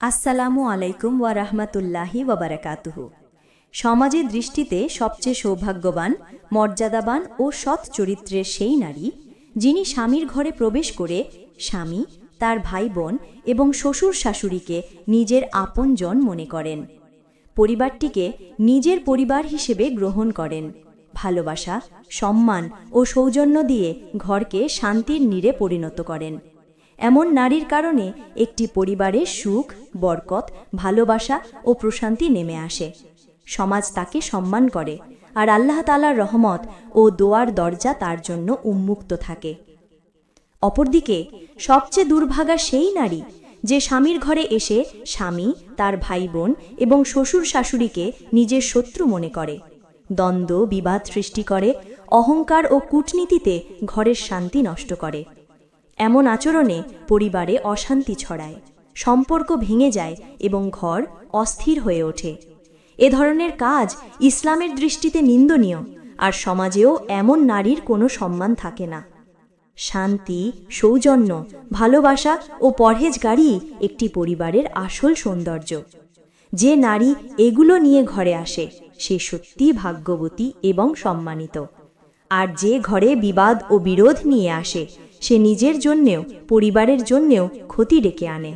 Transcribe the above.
আসসালামু আলাইকুম ওয়া রাহমাতুল্লাহি ওয়াবারাকাতুহু সমাজের দৃষ্টিতে সবচেয়ে সৌভাগ্যবান, মর্যাদাবান ও সৎ চরিত্রের সেই নারী, যিনি স্বামীর ঘরে প্রবেশ করে স্বামী, তার ভাই বোন এবং শ্বশুর শাশুড়িকে নিজের আপনজন মনে করেন। পরিবারটিকে নিজের পরিবার হিসেবে গ্রহণ করেন। ভালোবাসা, সম্মান ও সৌজন্য দিয়ে ঘরকে শান্তির নীড়ে পরিণত করেন। এমন নারীর কারণে একটি পরিবারে সুখ, বরকত, ভালোবাসা ও প্রশান্তি নেমে আসে। সমাজ তাকে সম্মান করে আর আল্লাহ তালার রহমত ও দোয়ার দরজা তার জন্য উন্মুক্ত থাকে। অপরদিকে, সবচেয়ে দুর্ভাগা সেই নারী যে স্বামীর ঘরে এসে স্বামী, তার ভাই বোন এবং শ্বশুর শাশুড়িকে নিজের শত্রু মনে করে। দ্বন্দ্ব, বিবাদ সৃষ্টি করে, অহংকার ও কূটনীতিতে ঘরের শান্তি নষ্ট করে। এমন আচরণে পরিবারে অশান্তি ছড়ায়, সম্পর্ক ভেঙে যায় এবং ঘর অস্থির হয়ে ওঠে। এ ধরনের কাজ ইসলামের দৃষ্টিতে নিন্দনীয়, আর সমাজেও এমন নারীর কোনো সম্মান থাকে না। শান্তি, সৌজন্য, ভালোবাসা ও পরহেজগাড়ি একটি পরিবারের আসল সৌন্দর্য। যে নারী এগুলো নিয়ে ঘরে আসে, সে সত্যি ভাগ্যবতী এবং সম্মানিত। আর যে ঘরে বিবাদ ও বিরোধ নিয়ে আসে সে নিজের জন্যেও পরিবারের জন্যেও ক্ষতি ডেকে আনে।